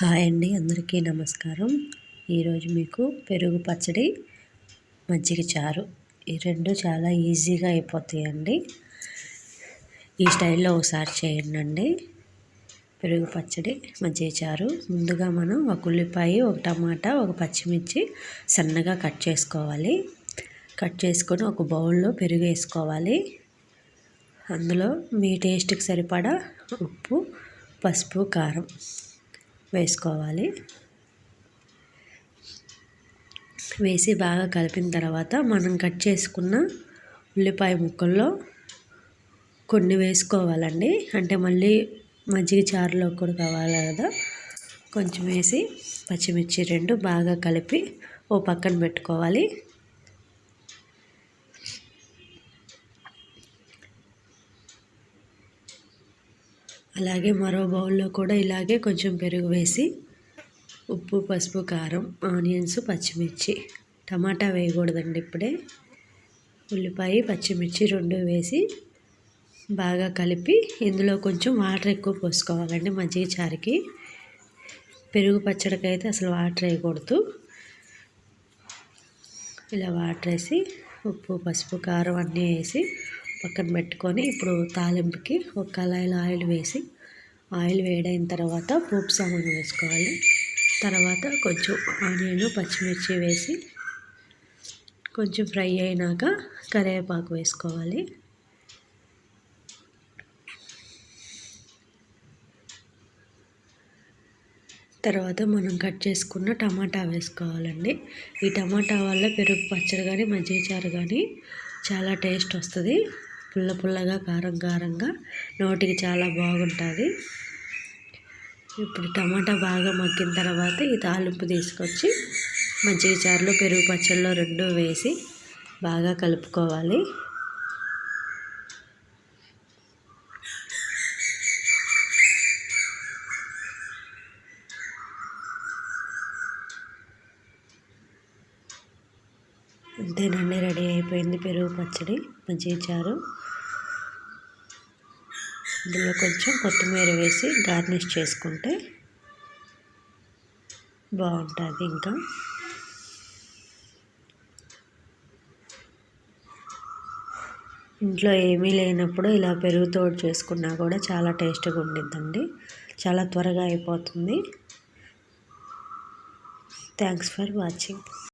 Hi అండి అందరికీ నమస్కారం. ఈరోజు మీకు పెరుగు పచ్చడి మజ్జిగ చారు. ఈ రెండు చాలా ఈజీగా అయిపోతాయండి. ఈ స్టైల్లో ఒకసారి చేయండి పెరుగు పచ్చడి మజ్జిగ చారు. ముందుగా మనం ఒక ఉల్లిపాయ ఒక టమాటా ఒక పచ్చిమిర్చి సన్నగా కట్ చేసుకోవాలి. కట్ చేసుకొని ఒక బౌల్లో పెరుగు వేసుకోవాలి. అందులో మీ టేస్ట్కి సరిపడా ఉప్పు పసుపు కారం వేసుకోవాలి. వేసి బాగా కలిపిన తర్వాత మనం కట్ చేసుకున్న ఉల్లిపాయ ముక్కల్లో కొన్ని వేసుకోవాలండి. అంటే మళ్ళీ మజ్జిగ చారులో కూడా కావాలి కదా. కొంచెం వేసి పచ్చిమిర్చి రెండు బాగా కలిపి ఓ పక్కన పెట్టుకోవాలి. అలాగే మరో బౌల్లో కూడా ఇలాగే కొంచెం పెరుగు వేసి ఉప్పు పసుపు కారం ఆనియన్స్ పచ్చిమిర్చి టమాటా వేయకూడదండి ఇప్పుడే. ఉల్లిపాయ పచ్చిమిర్చి రెండు వేసి బాగా కలిపి ఇందులో కొంచెం వాటర్ ఎక్కువ పోసుకోవాలండి మజ్జిగ చారుకి. పెరుగు పచ్చడికి అయితే అసలు వాటర్ వేయకూడదు. ఇలా వాటర్ వేసి ఉప్పు పసుపు కారం అన్నీ వేసి పక్కన పెట్టుకొని ఇప్పుడు తాలింపుకి ఒక కళాయిలో ఆయిల్ వేసి ఆయిల్ వేడైన తర్వాత పోపు సామాన్ వేసుకోవాలి. తర్వాత కొంచెం ఆనియన్ పచ్చిమిర్చి వేసి కొంచెం ఫ్రై అయినాక కరివేపాకు వేసుకోవాలి. తర్వాత మనం కట్ చేసుకున్న టమాటా వేసుకోవాలండి. ఈ టమాటా వల్ల పెరుగు పచ్చడి కానీ మజ్జిగ చారు కానీ చాలా టేస్ట్ వస్తుంది. పుల్ల పుల్లగా కారం కారంగా నోటికి చాలా బాగుంటుంది. ఇప్పుడు టమాటా బాగా మగ్గిన తర్వాత ఈ తాలింపు తీసుకొచ్చి మజ్జిగ చారులో పెరుగు పచ్చళ్ళలో రెండు వేసి బాగా కలుపుకోవాలి. అంతేనండి రెడీ అయిపోయింది పెరుగు పచ్చడి. మంచిగా చారు ఇందులో కొంచెం కొత్తిమీర వేసి గార్నిష్ చేసుకుంటే బాగుంటుంది ఇంకా. ఇంట్లో ఏమీ లేనప్పుడు ఇలా పెరుగు తోడు చేసుకున్నా కూడా చాలా టేస్ట్గా ఉండిద్దండి. చాలా త్వరగా అయిపోతుంది. Thanks for watching.